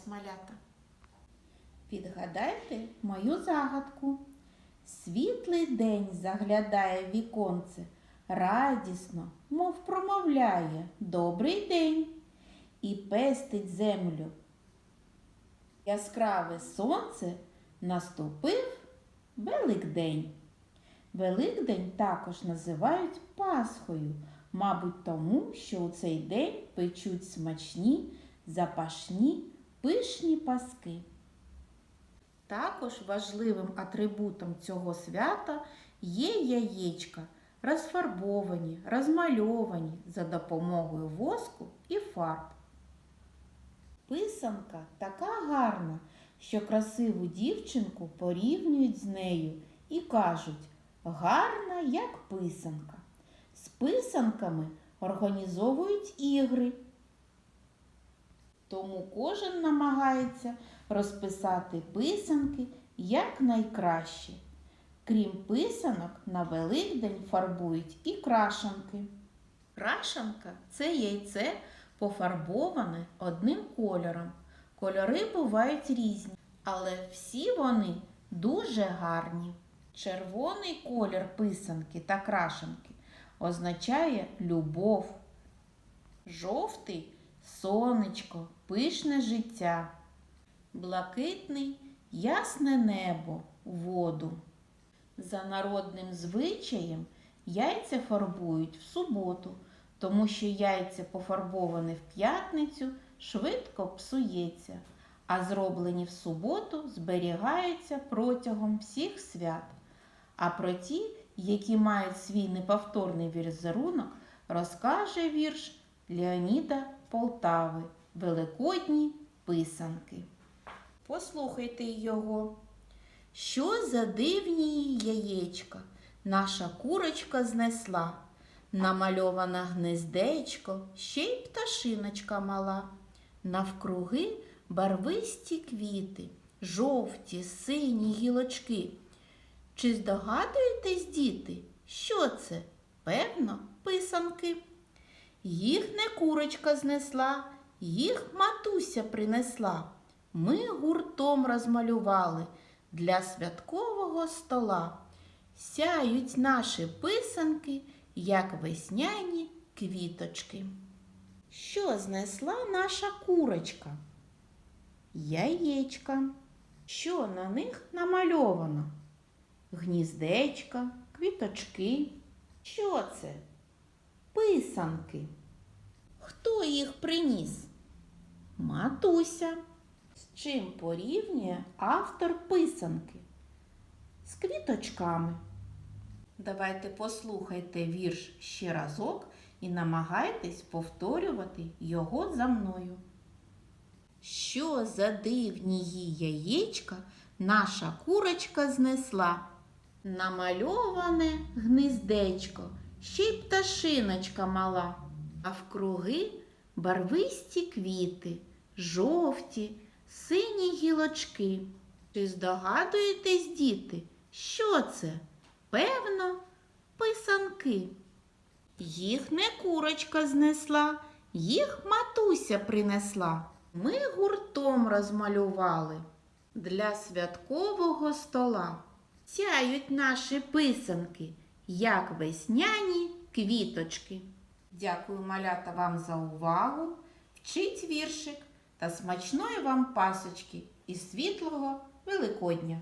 час. Відгадайте мою загадку. Світлий день заглядає віконце, радісно, мов промовляє Добрий день і пестить землю. Яскраве сонце наступив Великдень. Великдень також називають Пасхою, мабуть, тому, що у цей день печуть смачні, запашні, пишні паски. Також важливим атрибутом цього свята є яєчка, розфарбовані, розмальовані за допомогою воску і фарб. Писанка така гарна, що красиву дівчинку порівнюють з нею і кажуть гарна, як писанка. З писанками організовують ігри. Тому кожен намагається розписати писанки якнайкраще. Крім писанок, на Великдень фарбують і крашанки. Крашанка це яйце пофарбоване одним кольором. Кольори бувають різні, але всі вони дуже гарні. Червоний колір писанки та крашенки означає любов. Жовтий сонечко, пишне життя. Блакитний ясне небо, воду. За народним звичаєм яйця фарбують в суботу, тому що яйця пофарбоване в п'ятницю швидко псується, а зроблені в суботу зберігаються протягом всіх свят. А про ті, які мають свій неповторний візерунок, розкаже вірш Леоніда Полтави Великодні писанки. Послухайте його. Що за дивні яєчка наша курочка знесла, намальована гнездечко, ще й пташиночка мала. Навкруги барвисті квіти, жовті, сині гілочки. Чи здогадуєтесь, діти, що це? Певно, писанки. Їх не курочка знесла, їх матуся принесла. Ми гуртом розмалювали для святкового стола. Сяють наші писанки, як весняні квіточки. Що знесла наша курочка? Яєчка. Що на них намальовано? Гніздечка, квіточки. Що це? Писанки. Хто їх приніс? Матуся. З чим порівнює автор писанки? З квіточками. Давайте послухайте вірш ще разок і намагайтесь повторювати його за мною. Що за дивні її яєчка наша курочка знесла? Намальоване гнездечко, ще й пташиночка мала, а вкруги барвисті квіти, жовті, сині гілочки. Чи здогадуєтесь, діти, що це? Певно, писанки. Їх не курочка знесла, їх матуся принесла. Ми гуртом розмалювали для святкового стола. Сяють наші писанки, як весняні квіточки. Дякую, малята, вам за увагу. Вчіть віршик та смачної вам пасочки і світлого Великодня!